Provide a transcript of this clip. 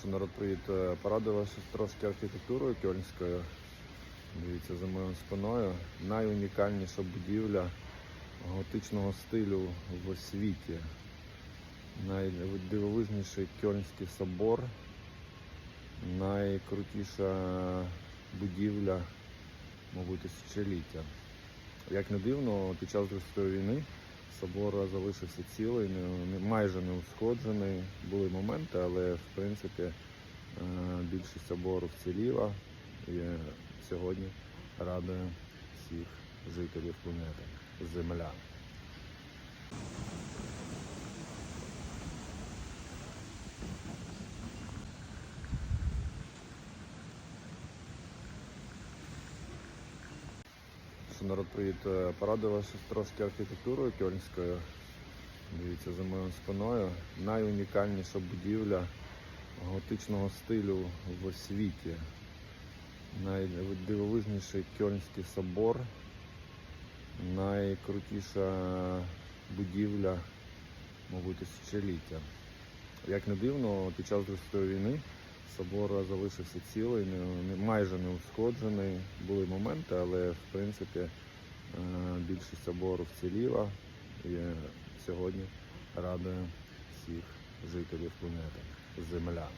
Що народ привіт, Е, порадувався трошки архітектурою кьольнською. Дивіться за моєю спиною. Найунікальніша будівля готичного стилю в світі. Найдивовижніший кьольнський собор. Найкрутіша будівля, мабуть, тисячоліття. Як не дивно, під час Другої війни собор залишився цілий, не- майже не ушкоджений. Були моменти, але в принципі е, більшість собору вціліла і сьогодні радує всіх жителів планети Земля. Що народ привіт, Е, порадувався трошки архітектурою кьольнською. Дивіться за моєю спиною. Найунікальніша будівля готичного стилю в світі. Найдивовижніший кьольнський собор. Найкрутіша будівля, мабуть, тисячоліття. Як не дивно, під час Другої війни собор залишився цілий, майже не ушкоджений. Були моменти, але в принципі е, більшість собору вціліла і сьогодні радує всіх жителів планети Земля.